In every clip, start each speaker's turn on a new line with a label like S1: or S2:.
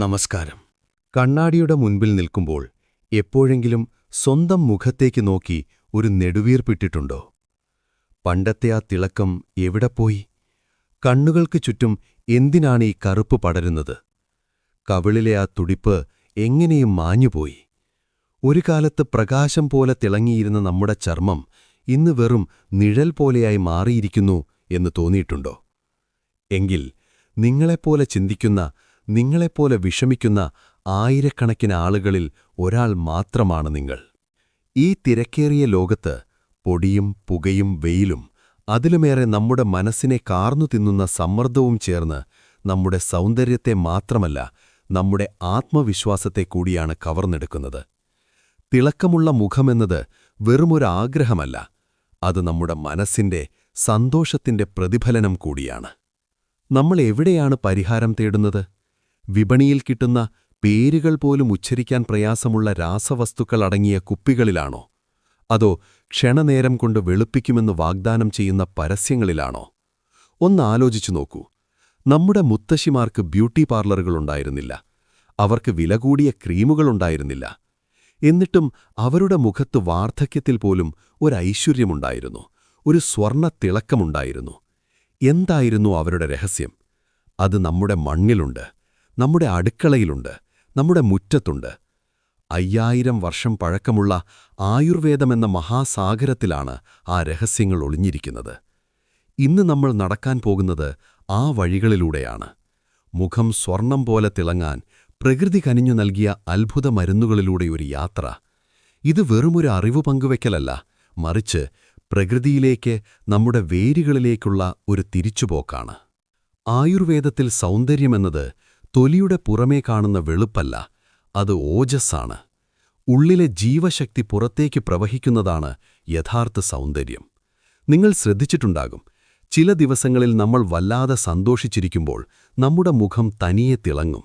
S1: നമസ്കാരം കണ്ണാടിയുടെ മുൻപിൽ നിൽക്കുമ്പോൾ എപ്പോഴെങ്കിലും സ്വന്തം മുഖത്തേക്ക് നോക്കി ഒരു നെടുവീർപ്പിട്ടിട്ടുണ്ടോ പണ്ടത്തെ ആ തിളക്കം എവിടെ പോയി കണ്ണുകൾക്ക് ചുറ്റും എന്തിനാണ് ഈ കറുപ്പ് പടരുന്നത് കവിളിലെ ആ തുടിപ്പ് എങ്ങനെയും മാഞ്ഞുപോയി ഒരു കാലത്ത് പ്രകാശം പോലെ തിളങ്ങിയിരുന്ന നമ്മുടെ ചർമ്മം ഇന്ന് വെറും നിഴൽ പോലെയായി മാറിയിരിക്കുന്നു എന്ന് തോന്നിയിട്ടുണ്ടോ എങ്കിൽ നിങ്ങളെപ്പോലെ ചിന്തിക്കുന്ന നിങ്ങളെപ്പോലെ വിഷമിക്കുന്ന ആയിരക്കണക്കിന് ആളുകളിൽ ഒരാൾ മാത്രമാണ് നിങ്ങൾ ഈ തിരക്കേറിയ ലോകത്ത് പൊടിയും പുകയും വെയിലും അതിലുമേറെ നമ്മുടെ മനസ്സിനെ കാർന്നു തിന്നുന്ന സമ്മർദ്ദവും ചേർന്ന് നമ്മുടെ സൗന്ദര്യത്തെ മാത്രമല്ല നമ്മുടെ ആത്മവിശ്വാസത്തെ കൂടിയാണ് കവർന്നെടുക്കുന്നത് തിളക്കമുള്ള മുഖമെന്നത് വെറുമൊരാഗ്രഹമല്ല അത് നമ്മുടെ മനസ്സിൻ്റെ സന്തോഷത്തിൻ്റെ പ്രതിഫലനം കൂടിയാണ് നമ്മൾ എവിടെയാണ് പരിഹാരം തേടുന്നത് വിപണിയിൽ കിട്ടുന്ന പേരുകൾ പോലും ഉച്ചരിക്കാൻ പ്രയാസമുള്ള രാസവസ്തുക്കൾ അടങ്ങിയ കുപ്പികളിലാണോ അതോ ക്ഷണനേരം കൊണ്ട് വെളുപ്പിക്കുമെന്ന് വാഗ്ദാനം ചെയ്യുന്ന പരസ്യങ്ങളിലാണോ ഒന്നാലോചിച്ചു നോക്കൂ നമ്മുടെ മുത്തശ്ശിമാർക്ക് ബ്യൂട്ടി പാർലറുകളുണ്ടായിരുന്നില്ല അവർക്ക് വില കൂടിയ ക്രീമുകളുണ്ടായിരുന്നില്ല എന്നിട്ടും അവരുടെ മുഖത്ത് വാർദ്ധക്യത്തിൽ പോലും ഒരു ഒരു സ്വർണ്ണ തിളക്കമുണ്ടായിരുന്നു എന്തായിരുന്നു അവരുടെ രഹസ്യം അത് നമ്മുടെ മണ്ണിലുണ്ട് നമ്മുടെ അടുക്കളയിലുണ്ട് നമ്മുടെ മുറ്റത്തുണ്ട് അയ്യായിരം വർഷം പഴക്കമുള്ള ആയുർവേദമെന്ന മഹാസാഗരത്തിലാണ് ആ രഹസ്യങ്ങൾ ഒളിഞ്ഞിരിക്കുന്നത് ഇന്ന് നമ്മൾ നടക്കാൻ പോകുന്നത് ആ വഴികളിലൂടെയാണ് മുഖം സ്വർണം പോലെ തിളങ്ങാൻ പ്രകൃതി കനിഞ്ഞു നൽകിയ അത്ഭുത മരുന്നുകളിലൂടെ ഒരു യാത്ര ഇത് വെറുമൊരു അറിവ് പങ്കുവെക്കലല്ല മറിച്ച് പ്രകൃതിയിലേക്ക് നമ്മുടെ വേരുകളിലേക്കുള്ള ഒരു തിരിച്ചുപോക്കാണ് ആയുർവേദത്തിൽ സൗന്ദര്യമെന്നത് തൊലിയുടെ പുറമേ കാണുന്ന വെളുപ്പല്ല അത് ഓജസ്സാണ് ഉള്ളിലെ ജീവശക്തി പുറത്തേക്ക് പ്രവഹിക്കുന്നതാണ് യഥാർത്ഥ സൗന്ദര്യം നിങ്ങൾ ശ്രദ്ധിച്ചിട്ടുണ്ടാകും ചില ദിവസങ്ങളിൽ നമ്മൾ വല്ലാതെ സന്തോഷിച്ചിരിക്കുമ്പോൾ നമ്മുടെ മുഖം തനിയെ തിളങ്ങും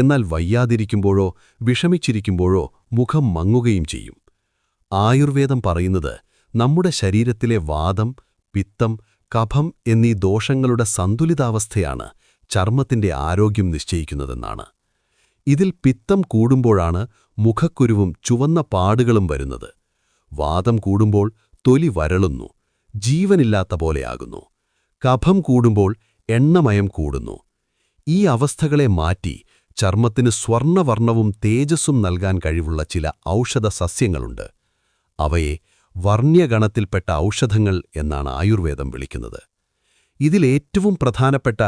S1: എന്നാൽ വയ്യാതിരിക്കുമ്പോഴോ വിഷമിച്ചിരിക്കുമ്പോഴോ മുഖം മങ്ങുകയും ചെയ്യും ആയുർവേദം പറയുന്നത് നമ്മുടെ ശരീരത്തിലെ വാദം പിത്തം കഫം എന്നീ ദോഷങ്ങളുടെ സന്തുലിതാവസ്ഥയാണ് ചർമ്മത്തിന്റെ ആരോഗ്യം നിശ്ചയിക്കുന്നതെന്നാണ് ഇതിൽ പിത്തം കൂടുമ്പോഴാണ് മുഖക്കുരുവും ചുവന്ന പാടുകളും വരുന്നത് വാദം കൂടുമ്പോൾ തൊലി വരളുന്നു ജീവനില്ലാത്ത പോലെയാകുന്നു കഫം കൂടുമ്പോൾ എണ്ണമയം കൂടുന്നു ഈ അവസ്ഥകളെ മാറ്റി ചർമ്മത്തിന് സ്വർണവർണ്ണവും തേജസ്സും നൽകാൻ കഴിവുള്ള ചില ഔഷധ സസ്യങ്ങളുണ്ട് അവയെ വർണ്യഗണത്തിൽപ്പെട്ട ഔഷധങ്ങൾ എന്നാണ് ആയുർവേദം വിളിക്കുന്നത് ഇതിലേറ്റവും പ്രധാനപ്പെട്ട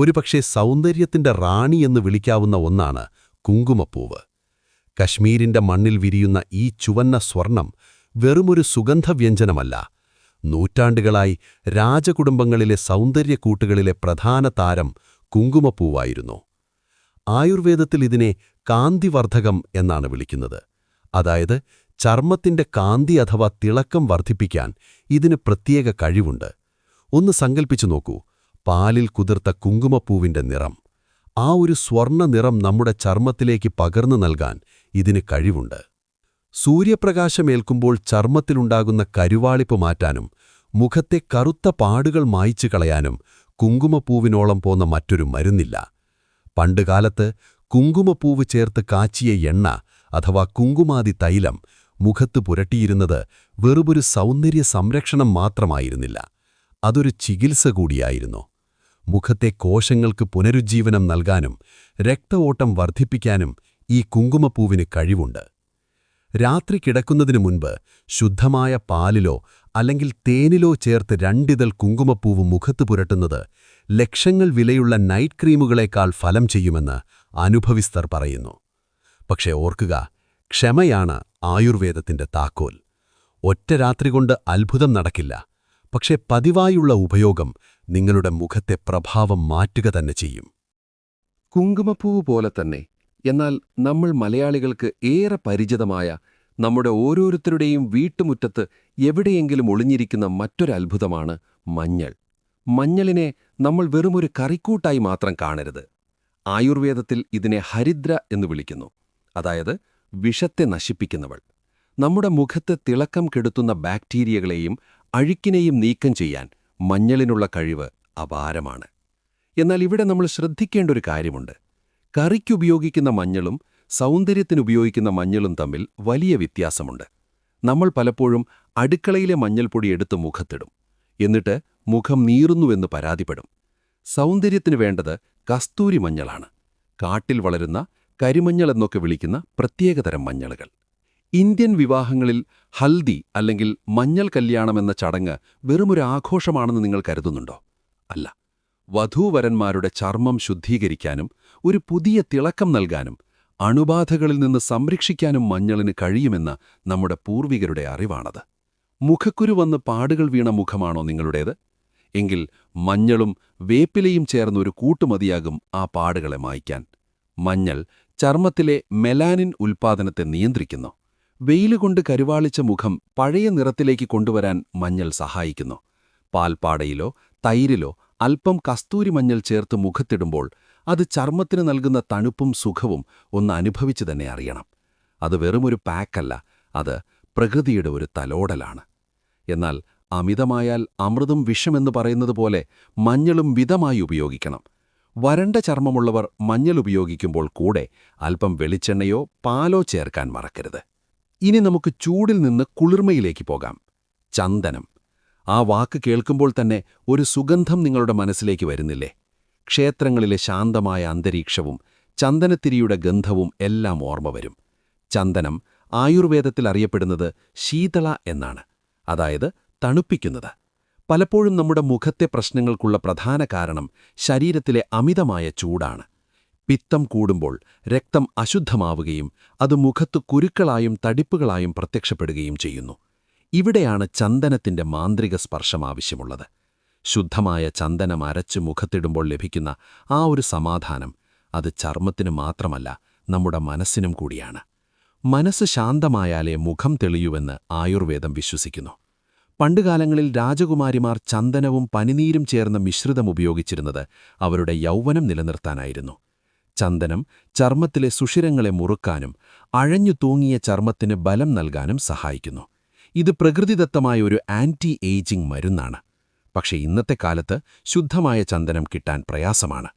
S1: ഒരുപക്ഷെ സൗന്ദര്യത്തിന്റെ റാണി എന്ന് വിളിക്കാവുന്ന ഒന്നാണ് കുങ്കുമപ്പൂവ് കശ്മീരിന്റെ മണ്ണിൽ വിരിയുന്ന ഈ ചുവന്ന സ്വർണം വെറുമൊരു സുഗന്ധവ്യഞ്ജനമല്ല നൂറ്റാണ്ടുകളായി രാജകുടുംബങ്ങളിലെ സൗന്ദര്യക്കൂട്ടുകളിലെ പ്രധാന താരം കുങ്കുമപ്പൂവായിരുന്നു ആയുർവേദത്തിൽ ഇതിനെ കാന്തിവർദ്ധകം എന്നാണ് വിളിക്കുന്നത് അതായത് ചർമ്മത്തിന്റെ കാന്തി അഥവാ തിളക്കം വർദ്ധിപ്പിക്കാൻ ഇതിന് പ്രത്യേക കഴിവുണ്ട് ഒന്ന് സങ്കൽപ്പിച്ചു നോക്കൂ പാലിൽ കുതിർത്ത കുങ്കുമപ്പൂവിൻ്റെ നിറം ആ ഒരു സ്വർണ്ണനിറം നിറം നമ്മുടെ ചർമ്മത്തിലേക്ക് പകർന്നു നൽകാൻ ഇതിന് കഴിവുണ്ട് സൂര്യപ്രകാശമേൽക്കുമ്പോൾ ചർമ്മത്തിലുണ്ടാകുന്ന കരുവാളിപ്പ് മാറ്റാനും മുഖത്തെ കറുത്ത പാടുകൾ മായ്ച്ചു കളയാനും കുങ്കുമപ്പൂവിനോളം പോന്ന മറ്റൊരു മരുന്നില്ല പണ്ടുകാലത്ത് കുങ്കുമപ്പൂവ് ചേർത്ത് കാച്ചിയ എണ്ണ അഥവാ കുങ്കുമാതി തൈലം മുഖത്ത് പുരട്ടിയിരുന്നത് വെറുമൊരു സൗന്ദര്യ സംരക്ഷണം മാത്രമായിരുന്നില്ല അതൊരു ചികിത്സ കൂടിയായിരുന്നു മുഖത്തെ കോശങ്ങൾക്ക് പുനരുജ്ജീവനം നൽകാനും രക്തഓട്ടം വർദ്ധിപ്പിക്കാനും ഈ കുങ്കുമപ്പൂവിന് കഴിവുണ്ട് രാത്രി കിടക്കുന്നതിനു മുൻപ് ശുദ്ധമായ പാലിലോ അല്ലെങ്കിൽ തേനിലോ ചേർത്ത് രണ്ടിതൾ കുങ്കുമപ്പൂവ് മുഖത്ത് പുരട്ടുന്നത് ലക്ഷങ്ങൾ വിലയുള്ള നൈറ്റ് ക്രീമുകളേക്കാൾ ഫലം ചെയ്യുമെന്ന് അനുഭവിസ്ഥർ പറയുന്നു പക്ഷേ ഓർക്കുക ക്ഷമയാണ് ആയുർവേദത്തിന്റെ താക്കോൽ ഒറ്റ രാത്രി കൊണ്ട് അത്ഭുതം നടക്കില്ല പക്ഷേ പതിവായുള്ള ഉപയോഗം നിങ്ങളുടെ മുഖത്തെ പ്രഭാവം മാറ്റുക തന്നെ ചെയ്യും കുങ്കുമപ്പൂവ് പോലെ തന്നെ എന്നാൽ നമ്മൾ മലയാളികൾക്ക് ഏറെ പരിചിതമായ നമ്മുടെ ഓരോരുത്തരുടെയും വീട്ടുമുറ്റത്ത് എവിടെയെങ്കിലും ഒളിഞ്ഞിരിക്കുന്ന മറ്റൊരത്ഭുതമാണ് മഞ്ഞൾ മഞ്ഞളിനെ നമ്മൾ വെറുമൊരു കറിക്കൂട്ടായി മാത്രം കാണരുത് ആയുർവേദത്തിൽ ഇതിനെ ഹരിദ്ര എന്ന് വിളിക്കുന്നു അതായത് വിഷത്തെ നശിപ്പിക്കുന്നവൾ നമ്മുടെ മുഖത്ത് തിളക്കം കെടുത്തുന്ന ബാക്ടീരിയകളെയും അഴുക്കിനെയും നീക്കം ചെയ്യാൻ മഞ്ഞളിനുള്ള കഴിവ് അപാരമാണ് എന്നാൽ ഇവിടെ നമ്മൾ ശ്രദ്ധിക്കേണ്ട ഒരു കാര്യമുണ്ട് കറിക്കുപയോഗിക്കുന്ന മഞ്ഞളും സൗന്ദര്യത്തിനുപയോഗിക്കുന്ന മഞ്ഞളും തമ്മിൽ വലിയ വ്യത്യാസമുണ്ട് നമ്മൾ പലപ്പോഴും അടുക്കളയിലെ മഞ്ഞൾപ്പൊടി എടുത്ത് മുഖത്തിടും എന്നിട്ട് മുഖം നീറുന്നുവെന്ന് പരാതിപ്പെടും സൗന്ദര്യത്തിന് വേണ്ടത് കസ്തൂരി മഞ്ഞളാണ് കാട്ടിൽ വളരുന്ന കരിമഞ്ഞൾ എന്നൊക്കെ വിളിക്കുന്ന പ്രത്യേകതരം മഞ്ഞളുകൾ ഇന്ത്യൻ വിവാഹങ്ങളിൽ ഹൽദി അല്ലെങ്കിൽ മഞ്ഞൾ കല്യാണമെന്ന ചടങ്ങ് വെറുമൊരു ആഘോഷമാണെന്ന് നിങ്ങൾ കരുതുന്നുണ്ടോ അല്ല വധൂവരന്മാരുടെ ചർമ്മം ശുദ്ധീകരിക്കാനും ഒരു പുതിയ തിളക്കം നൽകാനും അണുബാധകളിൽ നിന്ന് സംരക്ഷിക്കാനും മഞ്ഞളിന് കഴിയുമെന്ന നമ്മുടെ പൂർവികരുടെ അറിവാണത് മുഖക്കുരു വന്ന് പാടുകൾ വീണ മുഖമാണോ നിങ്ങളുടേത് എങ്കിൽ മഞ്ഞളും വേപ്പിലയും ചേർന്നൊരു കൂട്ടുമതിയാകും ആ പാടുകളെ മായ്ക്കാൻ മഞ്ഞൾ ചർമ്മത്തിലെ മെലാനിൻ ഉൽപ്പാദനത്തെ നിയന്ത്രിക്കുന്നു വെയിലുകൊണ്ട് കരുവാളിച്ച മുഖം പഴയ നിറത്തിലേക്ക് കൊണ്ടുവരാൻ മഞ്ഞൾ സഹായിക്കുന്നു പാൽപ്പാടയിലോ തൈരിലോ അല്പം കസ്തൂരി മഞ്ഞൾ ചേർത്ത് മുഖത്തിടുമ്പോൾ അത് ചർമ്മത്തിന് നൽകുന്ന തണുപ്പും സുഖവും ഒന്ന് അനുഭവിച്ചു തന്നെ അറിയണം അത് വെറുമൊരു പാക്കല്ല അത് പ്രകൃതിയുടെ ഒരു തലോടലാണ് എന്നാൽ അമിതമായാൽ അമൃതും വിഷമെന്ന് പറയുന്നത് പോലെ മഞ്ഞളും വിധമായി ഉപയോഗിക്കണം വരണ്ട ചർമ്മമുള്ളവർ മഞ്ഞൾ ഉപയോഗിക്കുമ്പോൾ കൂടെ അല്പം വെളിച്ചെണ്ണയോ പാലോ ചേർക്കാൻ മറക്കരുത് ഇനി നമുക്ക് ചൂടിൽ നിന്ന് കുളിർമയിലേക്ക് പോകാം ചന്ദനം ആ വാക്ക് കേൾക്കുമ്പോൾ തന്നെ ഒരു സുഗന്ധം നിങ്ങളുടെ മനസ്സിലേക്ക് വരുന്നില്ലേ ക്ഷേത്രങ്ങളിലെ ശാന്തമായ അന്തരീക്ഷവും ചന്ദനത്തിരിയുടെ ഗന്ധവും എല്ലാം ഓർമ്മ വരും ചന്ദനം ആയുർവേദത്തിൽ അറിയപ്പെടുന്നത് ശീതള എന്നാണ് അതായത് തണുപ്പിക്കുന്നത് പലപ്പോഴും നമ്മുടെ മുഖത്തെ പ്രശ്നങ്ങൾക്കുള്ള പ്രധാന കാരണം ശരീരത്തിലെ അമിതമായ ചൂടാണ് പിത്തം കൂടുമ്പോൾ രക്തം അശുദ്ധമാവുകയും അത് മുഖത്ത് കുരുക്കളായും തടിപ്പുകളായും പ്രത്യക്ഷപ്പെടുകയും ചെയ്യുന്നു ഇവിടെയാണ് ചന്ദനത്തിന്റെ മാന്ത്രിക സ്പർശം ആവശ്യമുള്ളത് ശുദ്ധമായ ചന്ദനം അരച്ച് മുഖത്തിടുമ്പോൾ ലഭിക്കുന്ന ആ ഒരു സമാധാനം അത് ചർമ്മത്തിനു മാത്രമല്ല നമ്മുടെ മനസ്സിനും കൂടിയാണ് മനസ്സ് ശാന്തമായാലേ മുഖം തെളിയുവെന്ന് ആയുർവേദം വിശ്വസിക്കുന്നു പണ്ടുകാലങ്ങളിൽ രാജകുമാരിമാർ ചന്ദനവും പനിനീരും ചേർന്ന മിശ്രിതം ഉപയോഗിച്ചിരുന്നത് അവരുടെ യൗവനം നിലനിർത്താനായിരുന്നു ചന്ദനം ചർമ്മത്തിലെ സുഷിരങ്ങളെ മുറുക്കാനും അഴഞ്ഞു തൂങ്ങിയ ചർമ്മത്തിന് ബലം നൽകാനും സഹായിക്കുന്നു ഇത് പ്രകൃതിദത്തമായ ഒരു ആൻറ്റി ഏജിംഗ് മരുന്നാണ് പക്ഷേ ഇന്നത്തെ കാലത്ത് ശുദ്ധമായ ചന്ദനം കിട്ടാൻ പ്രയാസമാണ്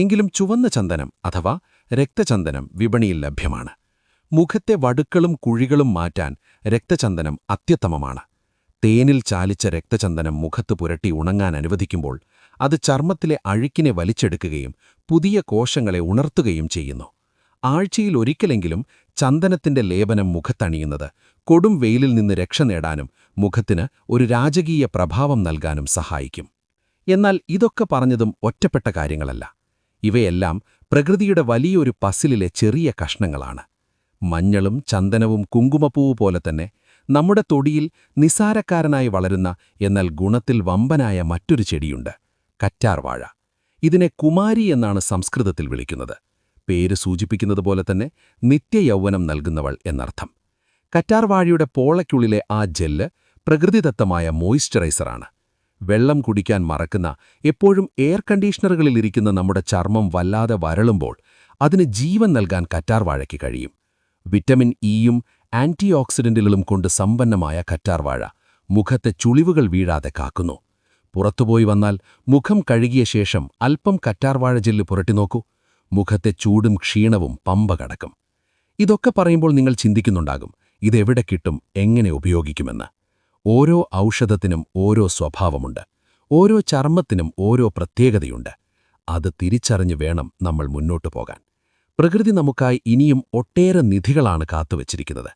S1: എങ്കിലും ചുവന്ന ചന്ദനം അഥവാ രക്തചന്ദനം വിപണിയിൽ ലഭ്യമാണ് മുഖത്തെ വടുക്കളും കുഴികളും മാറ്റാൻ രക്തചന്ദനം അത്യുത്തമമാണ് തേനിൽ ചാലിച്ച രക്തചന്ദനം മുഖത്ത് പുരട്ടി ഉണങ്ങാൻ അനുവദിക്കുമ്പോൾ അത് ചർമ്മത്തിലെ അഴുക്കിനെ വലിച്ചെടുക്കുകയും പുതിയ കോശങ്ങളെ ഉണർത്തുകയും ചെയ്യുന്നു ആഴ്ചയിൽ ഒരിക്കലെങ്കിലും ചന്ദനത്തിന്റെ ലേപനം മുഖത്തണിയുന്നത് കൊടും വെയിലിൽ നിന്ന് രക്ഷ നേടാനും മുഖത്തിന് ഒരു രാജകീയ പ്രഭാവം നൽകാനും സഹായിക്കും എന്നാൽ ഇതൊക്കെ പറഞ്ഞതും ഒറ്റപ്പെട്ട കാര്യങ്ങളല്ല ഇവയെല്ലാം പ്രകൃതിയുടെ വലിയൊരു പസിലിലെ ചെറിയ കഷ്ണങ്ങളാണ് മഞ്ഞളും ചന്ദനവും കുങ്കുമപ്പൂവ് പോലെ തന്നെ നമ്മുടെ തൊടിയിൽ നിസാരക്കാരനായി വളരുന്ന എന്നാൽ ഗുണത്തിൽ വമ്പനായ മറ്റൊരു ചെടിയുണ്ട് കറ്റാർവാഴ ഇതിനെ കുമാരി എന്നാണ് സംസ്കൃതത്തിൽ വിളിക്കുന്നത് പേര് സൂചിപ്പിക്കുന്നത് പോലെ തന്നെ നിത്യയൗവനം നൽകുന്നവൾ എന്നർത്ഥം കറ്റാർവാഴിയുടെ പോളയ്ക്കുള്ളിലെ ആ ജെല്ല് പ്രകൃതിദത്തമായ മോയ്സ്ചറൈസറാണ് വെള്ളം കുടിക്കാൻ മറക്കുന്ന എപ്പോഴും എയർ കണ്ടീഷണറുകളിലിരിക്കുന്ന നമ്മുടെ ചർമ്മം വല്ലാതെ വരളുമ്പോൾ അതിന് ജീവൻ നൽകാൻ കറ്റാർവാഴയ്ക്ക് കഴിയും വിറ്റമിൻ ഇയും ആൻറ്റി കൊണ്ട് സമ്പന്നമായ കറ്റാർവാഴ മുഖത്തെ ചുളിവുകൾ വീഴാതെ കാക്കുന്നു പുറത്തുപോയി വന്നാൽ മുഖം കഴുകിയ ശേഷം അല്പം കറ്റാർവാഴ ജെല്ല് പുരട്ടിനോക്കൂ മുഖത്തെ ചൂടും ക്ഷീണവും പമ്പ കടക്കും ഇതൊക്കെ പറയുമ്പോൾ നിങ്ങൾ ചിന്തിക്കുന്നുണ്ടാകും ഇതെവിടെ കിട്ടും എങ്ങനെ ഉപയോഗിക്കുമെന്ന് ഓരോ ഔഷധത്തിനും ഓരോ സ്വഭാവമുണ്ട് ഓരോ ചർമ്മത്തിനും ഓരോ പ്രത്യേകതയുണ്ട് അത് തിരിച്ചറിഞ്ഞു വേണം നമ്മൾ മുന്നോട്ടു പോകാൻ പ്രകൃതി നമുക്കായി ഇനിയും ഒട്ടേറെ നിധികളാണ് കാത്തുവച്ചിരിക്കുന്നത്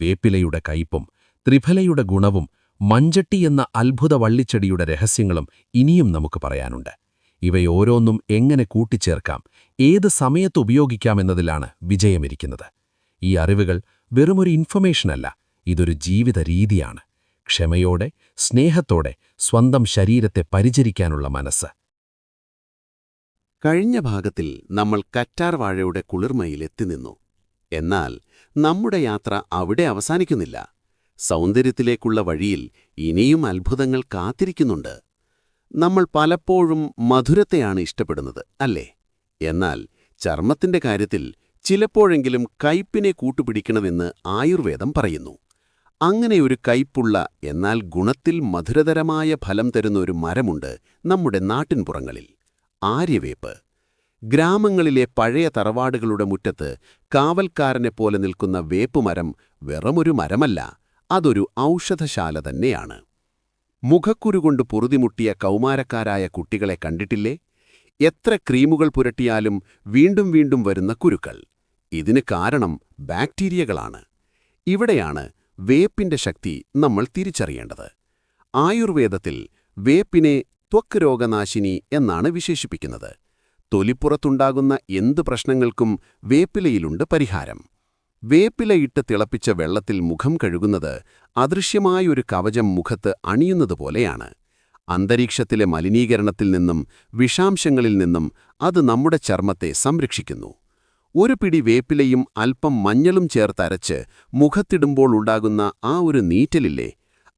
S1: വേപ്പിലയുടെ കയ്പും ത്രിഫലയുടെ ഗുണവും മഞ്ചട്ടി എന്ന അത്ഭുത വള്ളിച്ചെടിയുടെ രഹസ്യങ്ങളും ഇനിയും നമുക്ക് പറയാനുണ്ട് ഇവയോരോന്നും എങ്ങനെ കൂട്ടിച്ചേർക്കാം ഏത് സമയത്ത് ഉപയോഗിക്കാമെന്നതിലാണ് വിജയമിരിക്കുന്നത് ഈ അറിവുകൾ വെറുമൊരു ഇൻഫർമേഷനല്ല ഇതൊരു ജീവിത രീതിയാണ് ക്ഷമയോടെ സ്നേഹത്തോടെ സ്വന്തം ശരീരത്തെ പരിചരിക്കാനുള്ള മനസ്സ് കഴിഞ്ഞ ഭാഗത്തിൽ നമ്മൾ കറ്റാർ വാഴയുടെ കുളിർമയിലെത്തി നിന്നു എന്നാൽ നമ്മുടെ യാത്ര അവിടെ അവസാനിക്കുന്നില്ല സൗന്ദര്യത്തിലേക്കുള്ള വഴിയിൽ ഇനിയും അത്ഭുതങ്ങൾ കാത്തിരിക്കുന്നുണ്ട് നമ്മൾ പലപ്പോഴും മധുരത്തെയാണ് ഇഷ്ടപ്പെടുന്നത് അല്ലേ എന്നാൽ ചർമ്മത്തിന്റെ കാര്യത്തിൽ ചിലപ്പോഴെങ്കിലും കയ്പിനെ കൂട്ടുപിടിക്കണമെന്ന് ആയുർവേദം പറയുന്നു അങ്ങനെയൊരു കയ്പുള്ള എന്നാൽ ഗുണത്തിൽ മധുരതരമായ ഫലം തരുന്ന ഒരു മരമുണ്ട് നമ്മുടെ നാട്ടിൻപുറങ്ങളിൽ ആര്യവേപ്പ് ഗ്രാമങ്ങളിലെ പഴയ തറവാടുകളുടെ മുറ്റത്ത് കാവൽക്കാരനെ പോലെ നിൽക്കുന്ന വേപ്പുമരം വെറുമൊരു മരമല്ല അതൊരു ഔഷധശാല തന്നെയാണ് മുഖക്കുരു കൊണ്ട് പൊറുതിമുട്ടിയ കൗമാരക്കാരായ കുട്ടികളെ കണ്ടിട്ടില്ലേ എത്ര ക്രീമുകൾ പുരട്ടിയാലും വീണ്ടും വീണ്ടും വരുന്ന കുരുക്കൾ ഇതിന് കാരണം ബാക്ടീരിയകളാണ് ഇവിടെയാണ് വേപ്പിന്റെ ശക്തി നമ്മൾ തിരിച്ചറിയേണ്ടത് ആയുർവേദത്തിൽ വേപ്പിനെ ത്വക്ക് രോഗനാശിനി എന്നാണ് വിശേഷിപ്പിക്കുന്നത് തൊലിപ്പുറത്തുണ്ടാകുന്ന എന്ത് പ്രശ്നങ്ങൾക്കും വേപ്പിലയിലുണ്ട് പരിഹാരം വേപ്പിലയിട്ട് തിളപ്പിച്ച വെള്ളത്തിൽ മുഖം കഴുകുന്നത് അദൃശ്യമായൊരു കവചം മുഖത്ത് അണിയുന്നതുപോലെയാണ് അന്തരീക്ഷത്തിലെ മലിനീകരണത്തിൽ നിന്നും വിഷാംശങ്ങളിൽ നിന്നും അത് നമ്മുടെ ചർമ്മത്തെ സംരക്ഷിക്കുന്നു ഒരു പിടി വേപ്പിലയും അല്പം മഞ്ഞളും ചേർത്തരച്ച് മുഖത്തിടുമ്പോൾ ഉണ്ടാകുന്ന ആ ഒരു നീറ്റലില്ലേ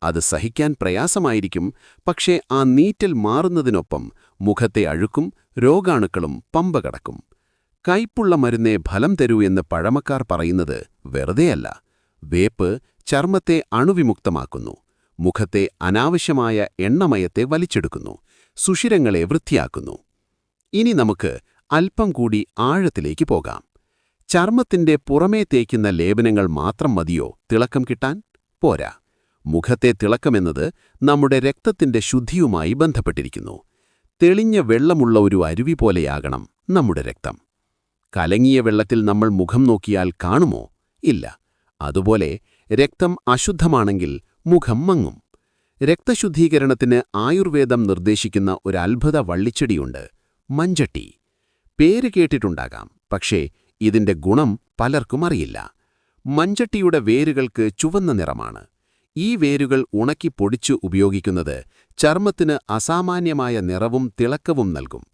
S1: അത് സഹിക്കാൻ പ്രയാസമായിരിക്കും പക്ഷേ ആ നീറ്റൽ മാറുന്നതിനൊപ്പം മുഖത്തെ അഴുക്കും രോഗാണുക്കളും പമ്പ കടക്കും കയ്പുള്ള മരുന്നേ ഫലം തരൂ എന്ന് പഴമക്കാർ പറയുന്നത് വെറുതെയല്ല വേപ്പ് ചർമ്മത്തെ അണുവിമുക്തമാക്കുന്നു മുഖത്തെ അനാവശ്യമായ എണ്ണമയത്തെ വലിച്ചെടുക്കുന്നു സുഷിരങ്ങളെ വൃത്തിയാക്കുന്നു ഇനി നമുക്ക് അല്പം കൂടി ആഴത്തിലേക്ക് പോകാം ചർമ്മത്തിന്റെ പുറമേ തേക്കുന്ന ലേപനങ്ങൾ മാത്രം മതിയോ തിളക്കം കിട്ടാൻ പോരാ മുഖത്തെ തിളക്കമെന്നത് നമ്മുടെ രക്തത്തിന്റെ ശുദ്ധിയുമായി ബന്ധപ്പെട്ടിരിക്കുന്നു തെളിഞ്ഞ വെള്ളമുള്ള ഒരു അരുവി പോലെയാകണം നമ്മുടെ രക്തം കലങ്ങിയ വെള്ളത്തിൽ നമ്മൾ മുഖം നോക്കിയാൽ കാണുമോ ഇല്ല അതുപോലെ രക്തം അശുദ്ധമാണെങ്കിൽ മുഖം മങ്ങും രക്തശുദ്ധീകരണത്തിന് ആയുർവേദം നിർദ്ദേശിക്കുന്ന ഒരു അത്ഭുത വള്ളിച്ചെടിയുണ്ട് മഞ്ചട്ടി പേര് കേട്ടിട്ടുണ്ടാകാം പക്ഷേ ഇതിന്റെ ഗുണം പലർക്കും അറിയില്ല മഞ്ചട്ടിയുടെ വേരുകൾക്ക് ചുവന്ന നിറമാണ് ഈ വേരുകൾ ഉണക്കി പൊടിച്ചു ഉപയോഗിക്കുന്നത് ചർമ്മത്തിന് അസാമാന്യമായ നിറവും തിളക്കവും നൽകും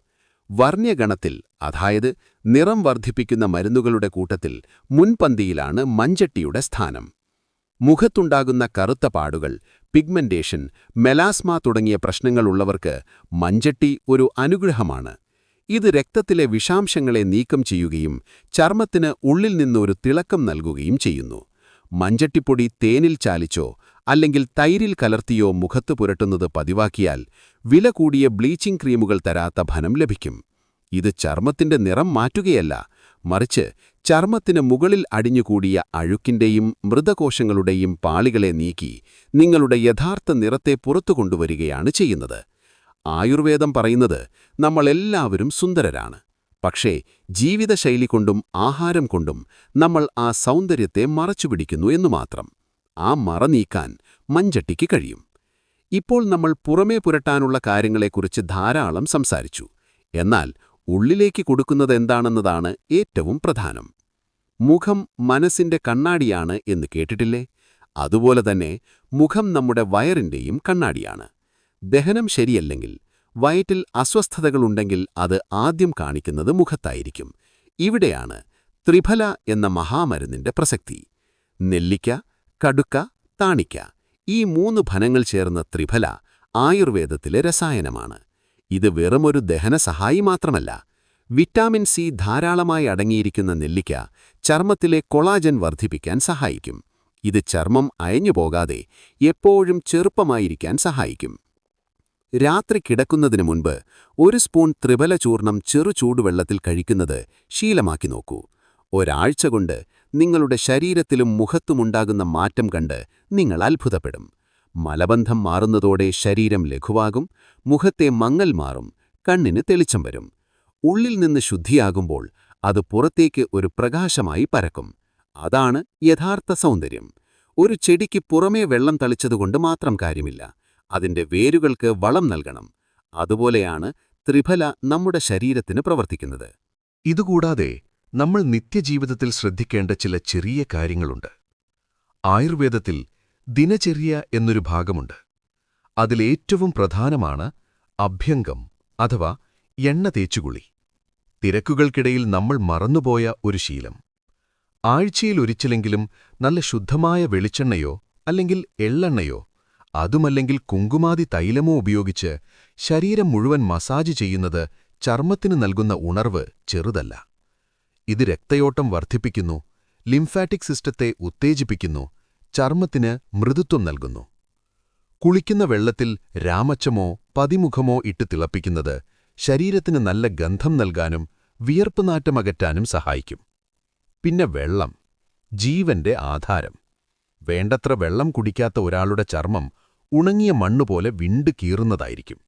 S1: വർണ്യഗണത്തിൽ അതായത് നിറം വർദ്ധിപ്പിക്കുന്ന മരുന്നുകളുടെ കൂട്ടത്തിൽ മുൻപന്തിയിലാണ് മഞ്ചട്ടിയുടെ സ്ഥാനം മുഖത്തുണ്ടാകുന്ന കറുത്ത പാടുകൾ പിഗ്മെന്റേഷൻ മെലാസ്മ തുടങ്ങിയ പ്രശ്നങ്ങളുള്ളവർക്ക് മഞ്ചട്ടി ഒരു അനുഗ്രഹമാണ് ഇത് രക്തത്തിലെ വിഷാംശങ്ങളെ നീക്കം ചെയ്യുകയും ചർമ്മത്തിന് ഉള്ളിൽ നിന്നൊരു തിളക്കം നൽകുകയും ചെയ്യുന്നു മഞ്ചട്ടിപ്പൊടി തേനിൽ ചാലിച്ചോ അല്ലെങ്കിൽ തൈരിൽ കലർത്തിയോ മുഖത്ത് പുരട്ടുന്നത് പതിവാക്കിയാൽ വില കൂടിയ ബ്ലീച്ചിംഗ് ക്രീമുകൾ തരാത്ത ഫലം ലഭിക്കും ഇത് ചർമ്മത്തിന്റെ നിറം മാറ്റുകയല്ല മറിച്ച് ചർമ്മത്തിന് മുകളിൽ അടിഞ്ഞുകൂടിയ അഴുക്കിന്റെയും മൃതകോശങ്ങളുടെയും പാളികളെ നീക്കി നിങ്ങളുടെ യഥാർത്ഥ നിറത്തെ പുറത്തു കൊണ്ടുവരികയാണ് ചെയ്യുന്നത് ആയുർവേദം പറയുന്നത് നമ്മളെല്ലാവരും സുന്ദരരാണ് പക്ഷേ ജീവിതശൈലി കൊണ്ടും ആഹാരം കൊണ്ടും നമ്മൾ ആ സൗന്ദര്യത്തെ മറച്ചുപിടിക്കുന്നു എന്നു മാത്രം ആ മറ നീക്കാൻ മഞ്ചട്ടിക്ക് കഴിയും ഇപ്പോൾ നമ്മൾ പുറമേ പുരട്ടാനുള്ള കാര്യങ്ങളെക്കുറിച്ച് ധാരാളം സംസാരിച്ചു എന്നാൽ ഉള്ളിലേക്ക് കൊടുക്കുന്നത് എന്താണെന്നതാണ് ഏറ്റവും പ്രധാനം മുഖം മനസ്സിന്റെ കണ്ണാടിയാണ് എന്ന് കേട്ടിട്ടില്ലേ അതുപോലെ തന്നെ മുഖം നമ്മുടെ വയറിൻ്റെയും കണ്ണാടിയാണ് ദഹനം ശരിയല്ലെങ്കിൽ വയറ്റിൽ അസ്വസ്ഥതകളുണ്ടെങ്കിൽ അത് ആദ്യം കാണിക്കുന്നത് മുഖത്തായിരിക്കും ഇവിടെയാണ് ത്രിഫല എന്ന മഹാമരുന്നിൻ്റെ പ്രസക്തി നെല്ലിക്ക കടുക്ക താണിക്ക ഈ മൂന്ന് ഫലങ്ങൾ ചേർന്ന ത്രിഫല ആയുർവേദത്തിലെ രസായനമാണ് ഇത് വെറുമൊരു ദഹനസഹായി മാത്രമല്ല വിറ്റാമിൻ സി ധാരാളമായി അടങ്ങിയിരിക്കുന്ന നെല്ലിക്ക ചർമ്മത്തിലെ കൊളാജൻ വർദ്ധിപ്പിക്കാൻ സഹായിക്കും ഇത് ചർമ്മം അയഞ്ഞു പോകാതെ എപ്പോഴും ചെറുപ്പമായിരിക്കാൻ സഹായിക്കും രാത്രി കിടക്കുന്നതിന് മുൻപ് ഒരു സ്പൂൺ ത്രിഫല ചൂർണം ചെറു ചൂടുവെള്ളത്തിൽ കഴിക്കുന്നത് ശീലമാക്കി നോക്കൂ ഒരാഴ്ച കൊണ്ട് നിങ്ങളുടെ ശരീരത്തിലും മുഖത്തുമുണ്ടാകുന്ന മാറ്റം കണ്ട് നിങ്ങൾ അത്ഭുതപ്പെടും മലബന്ധം മാറുന്നതോടെ ശരീരം ലഘുവാകും മുഖത്തെ മങ്ങൽ മാറും കണ്ണിന് തെളിച്ചം വരും ഉള്ളിൽ നിന്ന് ശുദ്ധിയാകുമ്പോൾ അത് പുറത്തേക്ക് ഒരു പ്രകാശമായി പരക്കും അതാണ് യഥാർത്ഥ സൗന്ദര്യം ഒരു ചെടിക്ക് പുറമേ വെള്ളം തളിച്ചതുകൊണ്ട് മാത്രം കാര്യമില്ല അതിൻ്റെ വേരുകൾക്ക് വളം നൽകണം അതുപോലെയാണ് ത്രിഫല നമ്മുടെ ശരീരത്തിന് പ്രവർത്തിക്കുന്നത് ഇതുകൂടാതെ നമ്മൾ നിത്യജീവിതത്തിൽ ശ്രദ്ധിക്കേണ്ട ചില ചെറിയ കാര്യങ്ങളുണ്ട് ആയുർവേദത്തിൽ ദിനചര്യ എന്നൊരു ഭാഗമുണ്ട് അതിലേറ്റവും പ്രധാനമാണ് അഭ്യംഗം അഥവാ എണ്ണ തേച്ചുകുളി തിരക്കുകൾക്കിടയിൽ നമ്മൾ മറന്നുപോയ ഒരു ശീലം ആഴ്ചയിൽ ഒരിച്ചിലെങ്കിലും നല്ല ശുദ്ധമായ വെളിച്ചെണ്ണയോ അല്ലെങ്കിൽ എള്ളെണ്ണയോ അതുമല്ലെങ്കിൽ കുങ്കുമാതി തൈലമോ ഉപയോഗിച്ച് ശരീരം മുഴുവൻ മസാജ് ചെയ്യുന്നത് ചർമ്മത്തിന് നൽകുന്ന ഉണർവ് ചെറുതല്ല ഇത് രക്തയോട്ടം വർദ്ധിപ്പിക്കുന്നു ലിംഫാറ്റിക് സിസ്റ്റത്തെ ഉത്തേജിപ്പിക്കുന്നു ചർമ്മത്തിന് മൃദുത്വം നൽകുന്നു കുളിക്കുന്ന വെള്ളത്തിൽ രാമച്ചമോ പതിമുഖമോ ഇട്ട് തിളപ്പിക്കുന്നത് ശരീരത്തിന് നല്ല ഗന്ധം നൽകാനും വിയർപ്പുനാറ്റമകറ്റാനും സഹായിക്കും പിന്നെ വെള്ളം ജീവന്റെ ആധാരം വേണ്ടത്ര വെള്ളം കുടിക്കാത്ത ഒരാളുടെ ചർമ്മം ഉണങ്ങിയ മണ്ണുപോലെ വിണ്ടു കീറുന്നതായിരിക്കും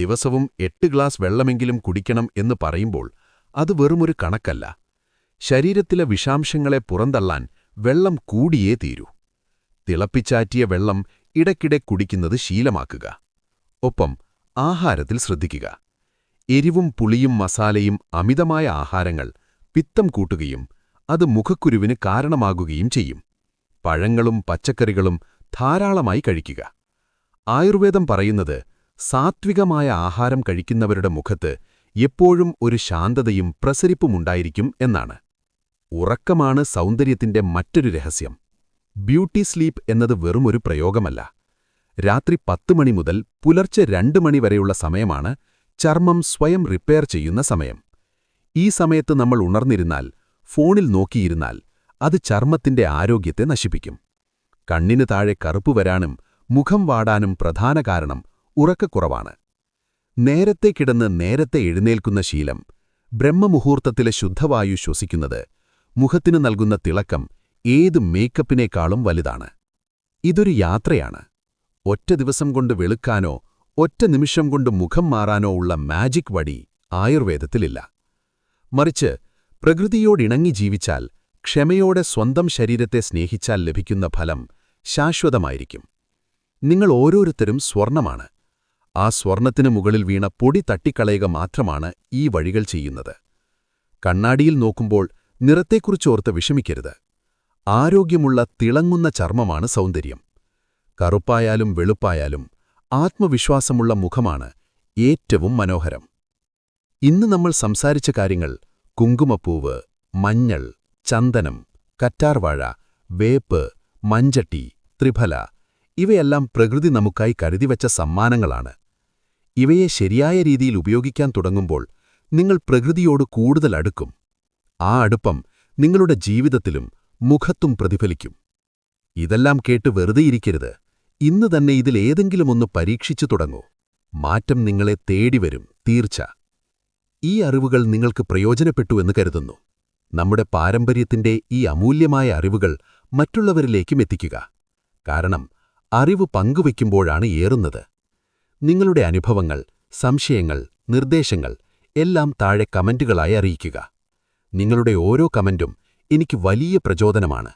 S1: ദിവസവും എട്ട് ഗ്ലാസ് വെള്ളമെങ്കിലും കുടിക്കണം എന്ന് പറയുമ്പോൾ അത് വെറുമൊരു കണക്കല്ല ശരീരത്തിലെ വിഷാംശങ്ങളെ പുറന്തള്ളാൻ വെള്ളം കൂടിയേ തീരൂ തിളപ്പിച്ചാറ്റിയ വെള്ളം ഇടയ്ക്കിടെ കുടിക്കുന്നത് ശീലമാക്കുക ഒപ്പം ആഹാരത്തിൽ ശ്രദ്ധിക്കുക എരിവും പുളിയും മസാലയും അമിതമായ ആഹാരങ്ങൾ പിത്തം കൂട്ടുകയും അത് മുഖക്കുരുവിന് കാരണമാകുകയും ചെയ്യും പഴങ്ങളും പച്ചക്കറികളും ധാരാളമായി കഴിക്കുക ആയുർവേദം പറയുന്നത് സാത്വികമായ ആഹാരം കഴിക്കുന്നവരുടെ മുഖത്ത് എപ്പോഴും ഒരു ശാന്തതയും പ്രസരിപ്പുമുണ്ടായിരിക്കും എന്നാണ് ഉറക്കമാണ് സൗന്ദര്യത്തിന്റെ മറ്റൊരു രഹസ്യം ബ്യൂട്ടി സ്ലീപ്പ് എന്നത് വെറുമൊരു പ്രയോഗമല്ല രാത്രി പത്ത് മണി മുതൽ പുലർച്ചെ രണ്ട് മണി വരെയുള്ള സമയമാണ് ചർമ്മം സ്വയം റിപ്പയർ ചെയ്യുന്ന സമയം ഈ സമയത്ത് നമ്മൾ ഉണർന്നിരുന്നാൽ ഫോണിൽ നോക്കിയിരുന്നാൽ അത് ചർമ്മത്തിന്റെ ആരോഗ്യത്തെ നശിപ്പിക്കും കണ്ണിന് താഴെ കറുപ്പ് വരാനും മുഖം വാടാനും പ്രധാന കാരണം ഉറക്കക്കുറവാണ് നേരത്തെ കിടന്ന് നേരത്തെ എഴുന്നേൽക്കുന്ന ശീലം ബ്രഹ്മമുഹൂർത്തത്തിലെ ശുദ്ധവായു ശ്വസിക്കുന്നത് മുഖത്തിന് നൽകുന്ന തിളക്കം ഏത് മേക്കപ്പിനേക്കാളും വലുതാണ് ഇതൊരു യാത്രയാണ് ഒറ്റ ദിവസം കൊണ്ട് വെളുക്കാനോ ഒറ്റ നിമിഷം കൊണ്ട് മുഖം മാറാനോ ഉള്ള മാജിക് വടി ആയുർവേദത്തിലില്ല മറിച്ച് പ്രകൃതിയോടിണങ്ങി ജീവിച്ചാൽ ക്ഷമയോടെ സ്വന്തം ശരീരത്തെ സ്നേഹിച്ചാൽ ലഭിക്കുന്ന ഫലം ശാശ്വതമായിരിക്കും നിങ്ങൾ ഓരോരുത്തരും സ്വർണമാണ് ആ സ്വർണത്തിനു മുകളിൽ വീണ പൊടി തട്ടിക്കളയുക മാത്രമാണ് ഈ വഴികൾ ചെയ്യുന്നത് കണ്ണാടിയിൽ നോക്കുമ്പോൾ നിറത്തെക്കുറിച്ചോർത്ത് വിഷമിക്കരുത് ആരോഗ്യമുള്ള തിളങ്ങുന്ന ചർമ്മമാണ് സൗന്ദര്യം കറുപ്പായാലും വെളുപ്പായാലും ആത്മവിശ്വാസമുള്ള മുഖമാണ് ഏറ്റവും മനോഹരം ഇന്ന് നമ്മൾ സംസാരിച്ച കാര്യങ്ങൾ കുങ്കുമപ്പൂവ് മഞ്ഞൾ ചന്ദനം കറ്റാർവാഴ വേപ്പ് മഞ്ചട്ടി ത്രിഫല ഇവയെല്ലാം പ്രകൃതി നമുക്കായി കരുതിവച്ച സമ്മാനങ്ങളാണ് ഇവയെ ശരിയായ രീതിയിൽ ഉപയോഗിക്കാൻ തുടങ്ങുമ്പോൾ നിങ്ങൾ പ്രകൃതിയോട് കൂടുതൽ അടുക്കും ആ അടുപ്പം നിങ്ങളുടെ ജീവിതത്തിലും മുഖത്തും പ്രതിഫലിക്കും ഇതെല്ലാം കേട്ട് വെറുതെ ഇരിക്കരുത് ഇന്ന് തന്നെ ഇതിലേതെങ്കിലുമൊന്ന് പരീക്ഷിച്ചു തുടങ്ങൂ മാറ്റം നിങ്ങളെ തേടിവരും തീർച്ച ഈ അറിവുകൾ നിങ്ങൾക്ക് പ്രയോജനപ്പെട്ടുവെന്ന് കരുതുന്നു നമ്മുടെ പാരമ്പര്യത്തിന്റെ ഈ അമൂല്യമായ അറിവുകൾ മറ്റുള്ളവരിലേക്കും എത്തിക്കുക കാരണം അറിവ് പങ്കുവയ്ക്കുമ്പോഴാണ് ഏറുന്നത് നിങ്ങളുടെ അനുഭവങ്ങൾ സംശയങ്ങൾ നിർദ്ദേശങ്ങൾ എല്ലാം താഴെ കമൻറ്റുകളായി അറിയിക്കുക നിങ്ങളുടെ ഓരോ കമൻറ്റും എനിക്ക് വലിയ പ്രചോദനമാണ്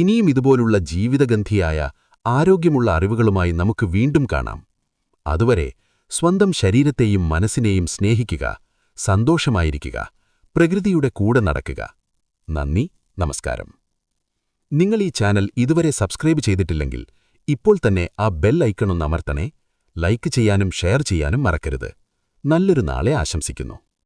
S1: ഇനിയും ഇതുപോലുള്ള ജീവിതഗന്ധിയായ ആരോഗ്യമുള്ള അറിവുകളുമായി നമുക്ക് വീണ്ടും കാണാം അതുവരെ സ്വന്തം ശരീരത്തെയും മനസ്സിനെയും സ്നേഹിക്കുക സന്തോഷമായിരിക്കുക പ്രകൃതിയുടെ കൂടെ നടക്കുക നന്ദി നമസ്കാരം നിങ്ങൾ ഈ ചാനൽ ഇതുവരെ സബ്സ്ക്രൈബ് ചെയ്തിട്ടില്ലെങ്കിൽ ഇപ്പോൾ തന്നെ ആ ബെൽ ഐക്കണൊന്ന് അമർത്തണേ ലൈക്ക് ചെയ്യാനും ഷെയർ ചെയ്യാനും മറക്കരുത് നല്ലൊരു നാളെ ആശംസിക്കുന്നു